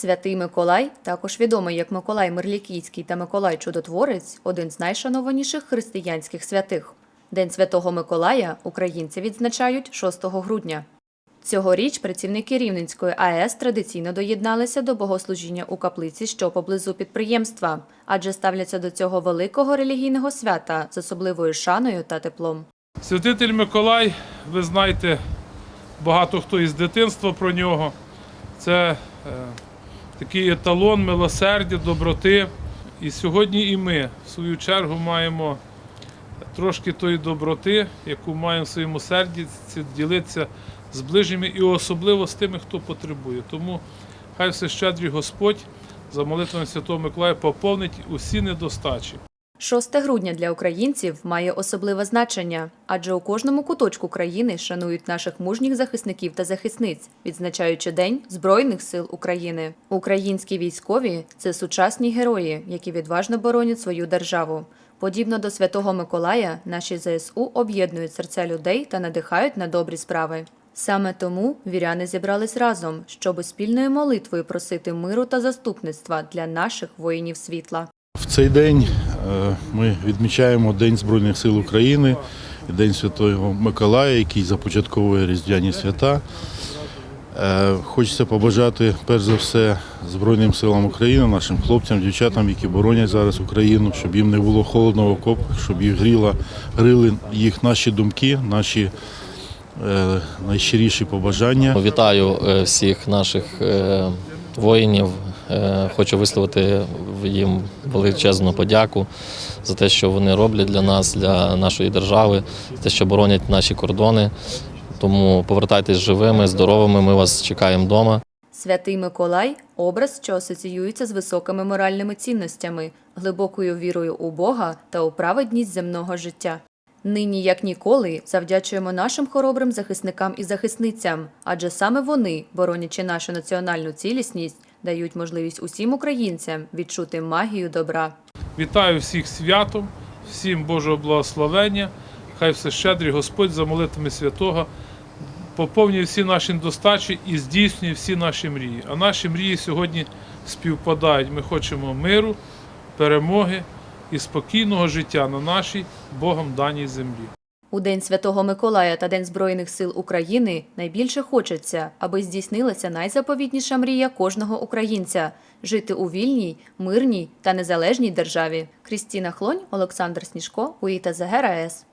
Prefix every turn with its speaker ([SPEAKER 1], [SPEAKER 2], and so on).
[SPEAKER 1] Святий Миколай, також відомий як Миколай Мирлікійський та Миколай Чудотворець, один з найшанованіших християнських святих. День Святого Миколая українці відзначають 6 грудня. Цьогоріч працівники Рівненської АЕС традиційно доєдналися до богослужіння у каплиці, що поблизу підприємства, адже ставляться до цього великого релігійного свята з особливою шаною та теплом.
[SPEAKER 2] Святитель Миколай, ви знаєте, багато хто із дитинства про нього. Це е, такий еталон милосердя, доброти. І сьогодні і ми, в свою чергу, маємо трошки тої доброти, яку маємо в своєму серді, ділитися з ближніми і особливо з тими, хто потребує. Тому хай все щедрий Господь за молитвами Святого Миколая поповнить усі недостачі.
[SPEAKER 1] 6 грудня для українців має особливе значення, адже у кожному куточку країни шанують наших мужніх захисників та захисниць, відзначаючи День Збройних сил України. Українські військові це сучасні герої, які відважно боронять свою державу. Подібно до Святого Миколая, наші ЗСУ об'єднують серця людей та надихають на добрі справи. Саме тому віряни зібрались разом, щоб спільною молитвою просити миру та заступництва для наших воїнів світла.
[SPEAKER 3] В цей день е, ми відмічаємо День Збройних сил України, День Святого Миколая, який започатковує Різдвяні свята. Е, Хочеться побажати перш за все Збройним силам України, нашим хлопцям, дівчатам, які боронять зараз Україну, щоб їм не було холодно в окопах, щоб їх гріла, грили їх наші думки, наші е, найщиріші побажання.
[SPEAKER 4] Вітаю всіх наших воїнів. Е, Хочу висловити їм величезну подяку за те, що вони роблять для нас, для нашої держави, за те, що боронять наші кордони. Тому повертайтесь живими, здоровими. Ми вас чекаємо вдома.
[SPEAKER 1] Святий Миколай образ, що асоціюється з високими моральними цінностями, глибокою вірою у Бога та у праведність земного життя. Нині, як ніколи, завдячуємо нашим хоробрим захисникам і захисницям, адже саме вони, боронячи нашу національну цілісність, дають можливість усім українцям відчути магію добра.
[SPEAKER 2] Вітаю всіх святом, всім Божого благословення. Хай все щедрий Господь за молитвами святого поповнює всі наші недостачі і здійснює всі наші мрії. А наші мрії сьогодні співпадають. Ми хочемо миру, перемоги і спокійного життя на нашій Богом даній землі.
[SPEAKER 1] У День Святого Миколая та День Збройних сил України найбільше хочеться, аби здійснилася найзаповітніша мрія кожного українця жити у вільній, мирній та незалежній державі. Крістіна Хлонь, Олександр Сніжко, УІТА ЗГРАЕС.